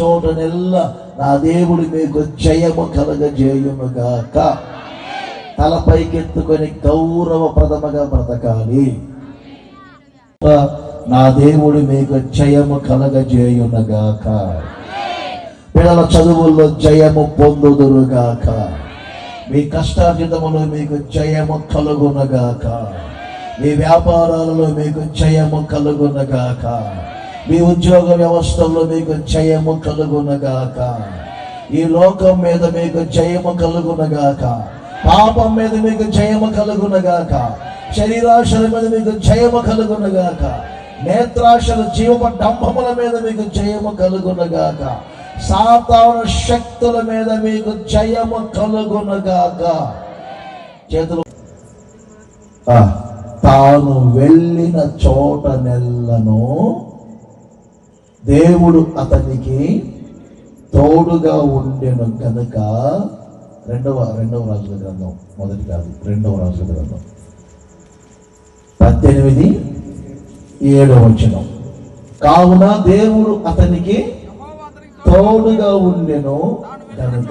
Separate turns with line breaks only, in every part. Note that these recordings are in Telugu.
చోటనెల్లా నా దేవుడు మీకు జయము కలగజేయునుగాక. తలపైకెత్తుకొని గౌరవప్రదముగా బ్రతకాలి. నా దేవుడు మీకు జయము కలగజేయునగాక. పిల్లల చదువుల్లో జయము పొందుదురుగాక. మీ కష్టార్జితములో మీకు జయము కలుగునగాక. మీ వ్యాపారాలలో మీకు జయము కలుగునగాక. మీ ఉద్యోగ వ్యవస్థలో మీకు జయము కలుగునగాక. ఈ లోకం మీద మీకు జయము కలుగునగాక. పాపం మీద మీకు జయము కలుగునగాక. శరీరాశల మీద మీకు జయము కలుగునగాక. నేత్రాశల జీవ డంభముల మీద మీకు జయము కలుగునగాక. సాతాను శక్తుల మీద మీకు జయము కలుగునగాక. చేతులు తాను వెళ్ళిన చోట నెల్లను దేవుడు అతనికి తోడుగా ఉండెను కనుక రెండవ రెండవ రాజుల గ్రంథం మొదటి కాదు రెండవ రాజుల గ్రంథం. పద్దెనిమిది ఏడవ వచనం. కావున దేవుడు అతనికి తోడుగా ఉండెను కనుక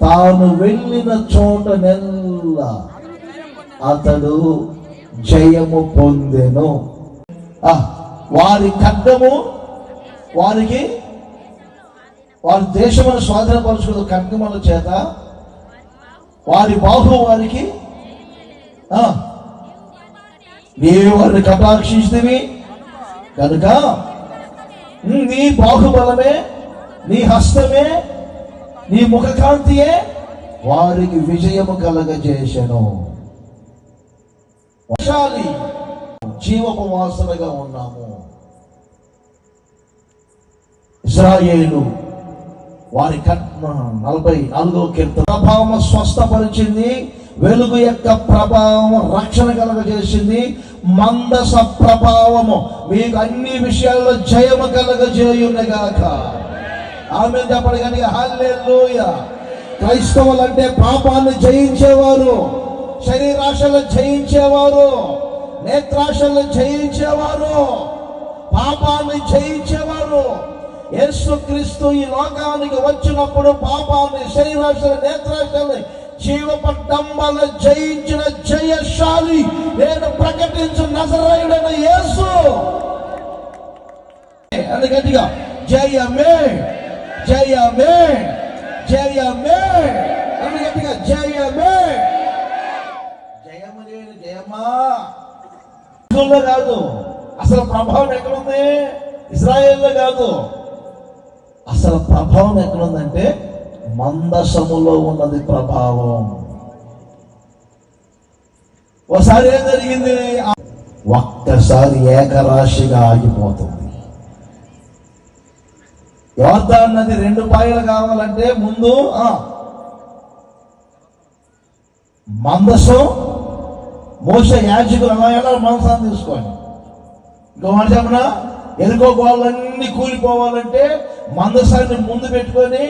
తాను వెళ్ళిన చోట నెల్ల అతడు జయము పొందెను. ఆ, వారి ఖడ్గము వారికి వారి దేశమును స్వాధీనపరుచుకున్న ఖడ్గముల చేత వారి బాహు వారికి ఆ, నీవు వారిని కటాక్షిస్తువి కనుక నీ బాహుబలమే నీ హస్తమే నీ ముఖకాంతియే వారికి విజయము కలగజేసెను. వర్షాలి. జీవపు వాసనగా ఉన్నాము. ఇజ్రాయేలు వారి కట్న నలభై నాలుగో కీర్తన. ప్రభావం స్వస్థపరిచింది వెలుగు యొక్క ప్రభావం రక్షణ కలగజేసింది మందస ప్రభావము మీకు అన్ని విషయాల్లో జయము కలగజేయునగాక. ఆమె చెప్పడు కానీ హల్లెలూయ. క్రైస్తవులు అంటే పాపాన్ని జయించేవారు శరీరాశలు జయించేవారు. నేత్రాశలను జయించేవారు పాపాన్ని జయించేవారు. యేసుక్రీస్తు ఈ లోకానికి వచ్చినప్పుడు పాపాన్ని శరీరాశలు నేత్రాశల్ని జీవపడ్డంబల జయించిన జయశాలి. నేను ప్రకటించిన నజరైడైన యేసు. అది జయమే జయమే జయమే. అది జయమే. జయము లేని జయమా? ఇస్రాయేల్లో కాదు. అసలు ప్రభావం ఎక్కడుంది? ఇజ్రాయేల్లో కాదు. అసలు ప్రభావం ఎక్కడుందంటే మందసములో ఉన్నది ప్రభావం. ఒకసారి ఏం జరిగింది? ఒక్కసారి ఏకరాశిగా ఆగిపోతుంది. యోర్దాన్ నది రెండు పాయలు కావాలంటే ముందు మందసం మోస యాజకులు అలా ఎలా మాంసాన్ని తీసుకోండి ఇంకో మాట చెప్పనా? ఎరుకో గోళ్ళన్నీ కూలిపోవాలంటే మందసాన్ని ముందు పెట్టుకొని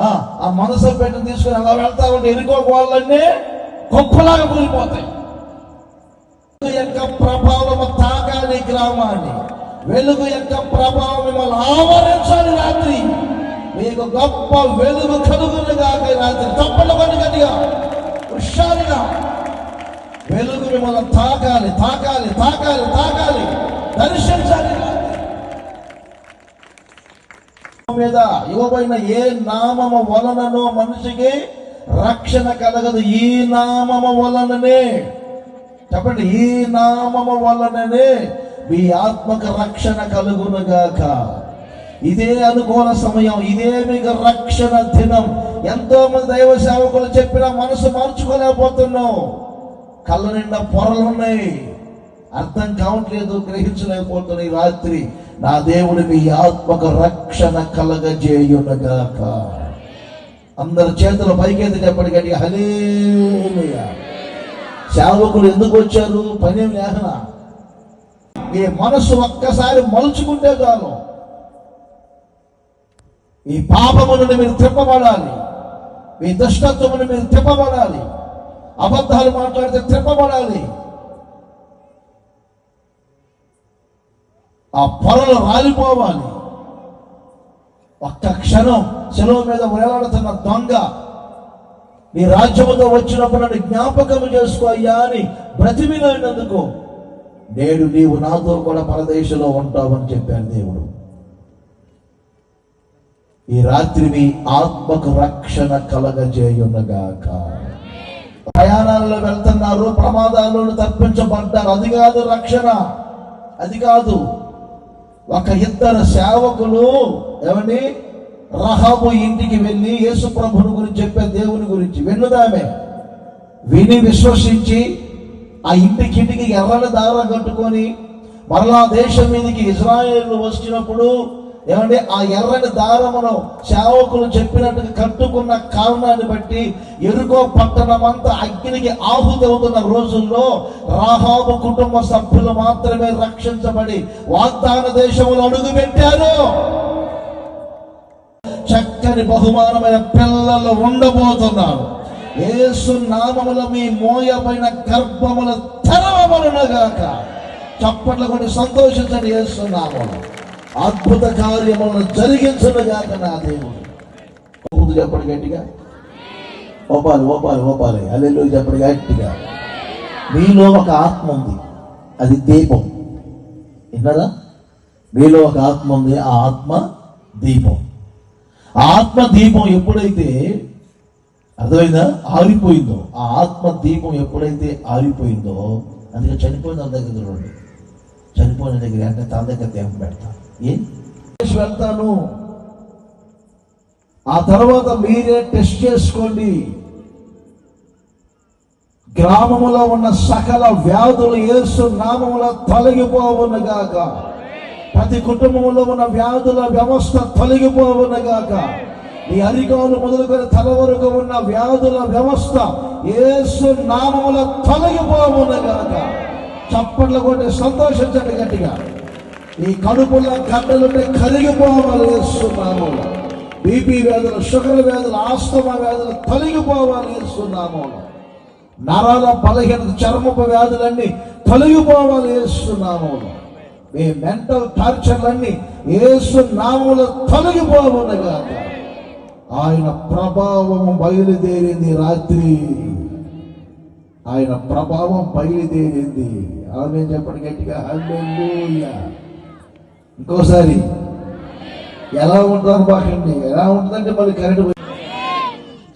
ఆ మనసు పెట్టి తీసుకొని అలా వెళ్తా ఉంటే ఎరుకో గోళ్ళన్నీ కుక్కలాగా కూలిపోతాయి. యొక్క ప్రభావం తాకాలి గ్రామాన్ని. వెలుగు యొక్క ప్రభావం మిమ్మల్ని ఆవరించాలి రాత్రి. మీకు గొప్ప వెలుగు కలుగును రాత్రి. తప్పలు పని గట్టిగా. హుషారుగా వెలుగును మనం తాకాలి తాకాలి తాకాలి తాకాలి. దర్శించాలి. మీద ఇవ్వబడిన ఏ నామము వలననో మనిషికి రక్షణ కలగదు. ఈ నామము వలననే. చెప్పండి ఈ నామము వలననే మీ ఆత్మక రక్షణ కలుగునుగాక ఇదే అనుకూల సమయం ఇదే మీకు రక్షణ దినం. ఎంతో మంది దైవ సేవకులు చెప్పిన మనసు మార్చుకోలేకపోతున్నాం. కళ్ళ నిండా పొరలు ఉన్నాయి. అర్థం కావట్లేదు గ్రహించలేకపోతున్న ఈ రాత్రి నా దేవుడు మీ ఆత్మక రక్షణ కలగజేయునగాక. అందరి చేతుల పైకెత్తి చెప్పండి గట్టి హలేలుయా సేవకులు ఎందుకు వచ్చారు? పని లేహన ఈ మనసు ఒక్కసారి మలుచుకుంటే చాలు. ఈ పాపములను మీరు తిప్పబడాలి. మీ దుష్టత్వము మీరు తిప్పబడాలి. అబద్ధాలు మాట్లాడితే తిప్పబడాలి. ఆ పొరలు రాలిపోవాలి. ఒక్క క్షణం సెలవు మీద వేలాడుతున్న దొంగ నీ రాజ్యముతో వచ్చినప్పుడు నన్ను జ్ఞాపకం చేసుకో అయ్యా అని బ్రతిమిలైనందుకు నేడు నీవు నాతో కూడా పరదేశంలో ఉంటావని చెప్పాడు దేవుడు. ఈ రాత్రి మీ ఆత్మకు రక్షణ కలగజేయునగాక. ప్రయాణాల్లో వెళ్తున్నారు ప్రమాదాలను తప్పించబడ్డారు. అది కాదు రక్షణ అది కాదు ఒక ఇద్దరు సేవకులు ఏమని రహాబు ఇంటికి వెళ్ళి యేసు ప్రభుని గురించి చెప్పే దేవుని గురించి వెళ్ళుదామే విని విశ్వసించి ఆ ఇంటికి ఇంటికి ఎర్రని దార కట్టుకొని మరలా దేశం మీదకి ఇజ్రాయేల్ వచ్చినప్పుడు ఏమంటే ఆ ఎర్రని దారమును సేవకులు చెప్పినట్టుగా కట్టుకున్న కారణాన్ని బట్టి ఎరుకో పట్టణమంతా అగ్నికి ఆహుతవుతున్న రోజుల్లో రాహాబు కుటుంబ సభ్యులు మాత్రమే రక్షించబడి వాగ్దాన దేశంలో అడుగుపెట్టారు. చక్కని బహుమానమైన పిల్లలు ఉండబోతున్నారు. ఏసు నామముల మీ మోయమైన గర్భముల తెరవమనుగాక చప్పట్లు కొన్ని సంతోషించండి ఏసు నామములు. అద్భుత కార్యములను జరిగించునుగాక నా దేవుడు. ముందు చెప్పండి గట్టిగా. ఓపాలి ఓపాలి ఓపాలి అల్లెలు చెప్పండి గట్టిగా. మీలో ఒక ఆత్మ ఉంది. అది దీపం. విన్నారా? మీలో ఒక ఆత్మ ఉంది. ఆ ఆత్మ దీపం. ఆ ఆత్మ దీపం ఎప్పుడైతే అర్థమైందా? ఆరిపోయిందో. ఆ ఆత్మ దీపం ఎప్పుడైతే ఆరిపోయిందో అందుకే చనిపోయిన దగ్గర చూడండి. చనిపోయిన దగ్గర అంటే తన దగ్గర దీపం పెడతాను వెళ్తాను. ఆ తర్వాత మీరే టెస్ట్ చేసుకోండి. గ్రామములో ఉన్న సకల వ్యాధులు యేసు నామములో తొలగిపోవునుగాక. ప్రతి కుటుంబంలో ఉన్న వ్యాధుల వ్యవస్థ తొలగిపోవునుగాక. ఈ అరికాలు మొదలుకొని తల వరకు ఉన్న వ్యాధుల వ్యవస్థ ఏసు నామముల తొలగిపోవును గాక చప్పట్లు కొట్టి సంతోషించండి గట్టిగా. ఈ కడుపులో గడ్డలుంటే కరిగిపోవాలి యేసు బీపీ వ్యాధులు షుగర్ వ్యాధులు ఆస్తమా వ్యాధులు తొలగిపోవాలి యేసు నరాల బలహీనత చర్మపు వ్యాధులన్నీ తొలగిపోవాలి యేసు మీ మెంటల్ టార్చర్లన్నీ యేసు నామములో తొలగిపోవునగా ఆయన ప్రభావం బయలుదేరింది రాత్రి. ఆయన ప్రభావం బయలుదేరింది. ఆమె చెప్పండి గట్టిగా హల్లెలూయా. ఇంకోసారి. ఎలా ఉంటారు బాగండి ఎలా ఉంటుందంటే మళ్ళీ కరెంట్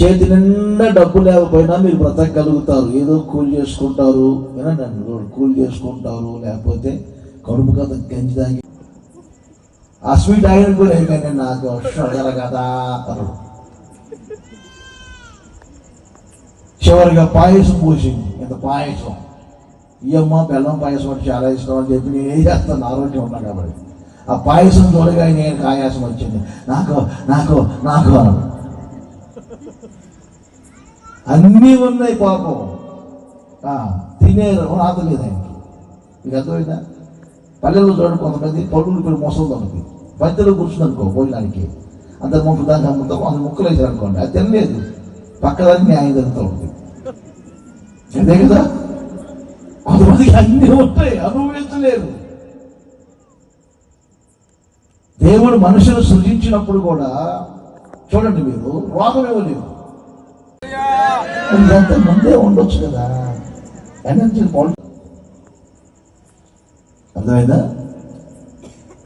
చేతి నిండా డబ్బు లేకపోయినా మీరు బ్రతకగలుగుతారు. ఏదో కూలి చేసుకుంటారు. ఏనండి అండి? కూలి చేసుకుంటారు. లేకపోతే కడుపు కథ గంజి తాగి ఆ స్వీట్ ఆయన కూడా అయిపోయింది నాకు. షుగర్ కదా అన్నాడు చివరిగా పాయసం పోసింది. ఇంత పాయసం. ఈ అమ్మ బెల్లం పాయసం అంటే చాలా ఇష్టం అని చెప్పి నేను ఏం చేస్తాను ఆరోగ్యం ఉన్నా కాబట్టి. ఆ పాయసం చూడగా నేను ఆయాసం వచ్చింది? నాకు నాకు నాకు అన్నీ ఉన్నాయి పాపం. తినే రాత లేదు ఆయనకి. మీకు అర్థమైందా? పల్లెల్లో చూడండి కొంతమంది పౌరులు పేరు మొసలు దానికి మధ్యలో కూర్చుంది అనుకో భోజనానికి. అంత ముక్కు దానికి అమ్ముతాం అంత ముక్కలు వేసారు అనుకోండి అది తినలేదు. పక్కదాన్ని న్యాయం జరుగుతూ ఉంది. అంతే కదా? కొంతమందికి అన్నీ ఉంటాయి అనుభవించలేదు దేవుడు మనుషులు సృజించినప్పుడు కూడా చూడండి మీరు రోగం ఇవ్వలేదు ఇదంతా ముందే ఉండొచ్చు కదా. ఎనర్జీ అర్థమైందా?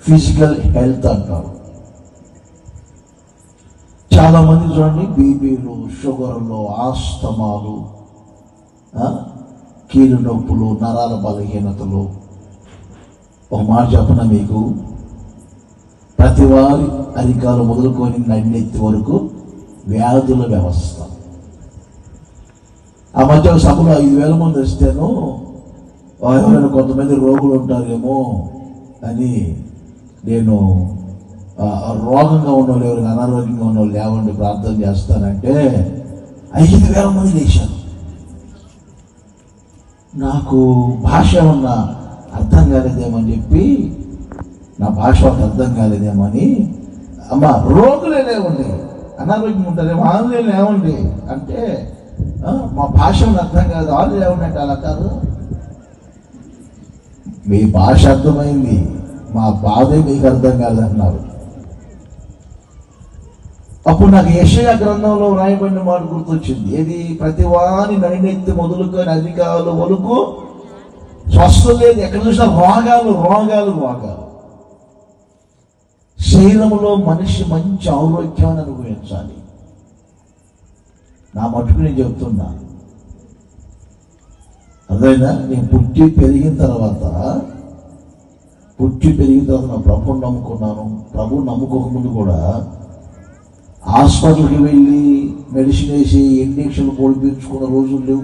ఫిజికల్ హెల్త్ అంటారు. చాలా మంది చూడండి బీపీలు షుగర్లు ఆస్తమాలు కీలు నొప్పులు నరాల బలహీనతలు. ఒక మాట చెప్పన మీకు? ప్రతి వారి అధికారులు మొదలుకొని నడినెత్తి వరకు వ్యాధుల వ్యవస్థ. ఆ మధ్య సభలో ఐదు వేల మంది వస్తేను ఎవరైనా కొంతమంది రోగులు ఉంటారేమో అని నేను రోగంగా ఉన్న వాళ్ళు ఎవరికి అనారోగ్యంగా ఉన్న వాళ్ళు లేవండి ప్రార్థన చేస్తానంటే ఐదు వేల మంది లేచాను నాకు భాష ఉన్న అర్థం కాలేదేమని చెప్పి నా భాష అర్థం కాలేదేమో అని అమ్మ రోగులే లేవండి. అనారోగ్యం ఉంటారేమో ఆన్లే లేవండి. అంటే మా భాష అర్థం కాదు వాళ్ళు లేవండి అంటే అలా కాదు. మీ భాష అర్థమైంది మా బాధే మీకు అర్థం కాదన్నారు అప్పుడు నాకు యశయ గ్రంథంలో రాయబడిన మాట గుర్తొచ్చింది. ఏది? ప్రతి వాని నడినెత్తి మొదలుకొని అధికారులు వరకు స్వస్థం లేదు. ఎక్కడ చూసినా రోగాలు రోగాలు రోగాలు. శరీరంలో మనిషి మంచి ఆరోగ్యాన్ని అనుభవించాలి. నా మటుకు నేను చెప్తున్నా. అదైనా నేను పుట్టి పెరిగిన తర్వాత పుట్టి పెరిగిన తర్వాత నా ప్రభుని నమ్ముకున్నాను. ప్రభు నమ్ముకోకముందు కూడా హాస్పిటల్కి వెళ్ళి మెడిసిన్ వేసి ఇంజక్షన్ పొడిపించుకున్న రోజులు లేవు.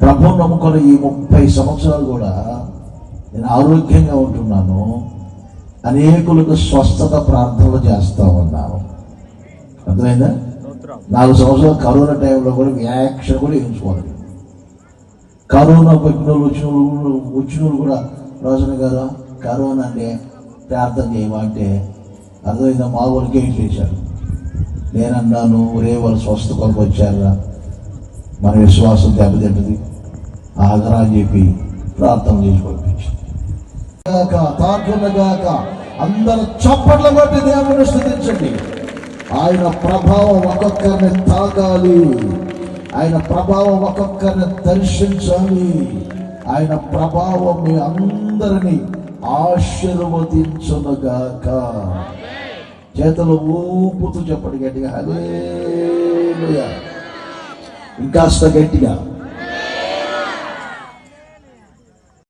ప్రభుని నమ్ముకున్న ఈ ముప్పై సంవత్సరాలు కూడా నేను ఆరోగ్యంగా ఉంటున్నాను. అనేకులకు స్వస్థత ప్రార్థనలు చేస్తూ ఉన్నాను. అర్థమైందా? నాలుగు సంవత్సరాలు కరోనా టైంలో కూడా వ్యాక్సిన్ కూడా వేయించుకోవాలి కరోనా పెట్టిన వచ్చిన వచ్చిన కూడా రోజున గారు కరోనా అంటే ప్రార్థన చేయమంటే అర్థమైందా? మా వాళ్ళకి ఏం చేశారు. నేనన్నాను ఒరే వాళ్ళు స్వస్థ కొరకు వచ్చారా మన విశ్వాసం దెబ్బతింటది. ఆగరా అని చెప్పి ప్రార్థన చేసుకోండి. తాకునగాక అందరు చప్పట్ల కొట్టి దేవుని స్థుతించండి. ఆయన ప్రభావం ఒక్కొక్కరిని తాగాలి ఆయన ప్రభావం ఒక్కొక్కరిని దర్శించాలి. ఆయన ప్రభావం మీ అందరినీ ఆశీర్వదించునుగాక చేతులు ఊపుతూ చెప్పండి గట్టిగా అదే ఇంకాస్త గట్టిగా.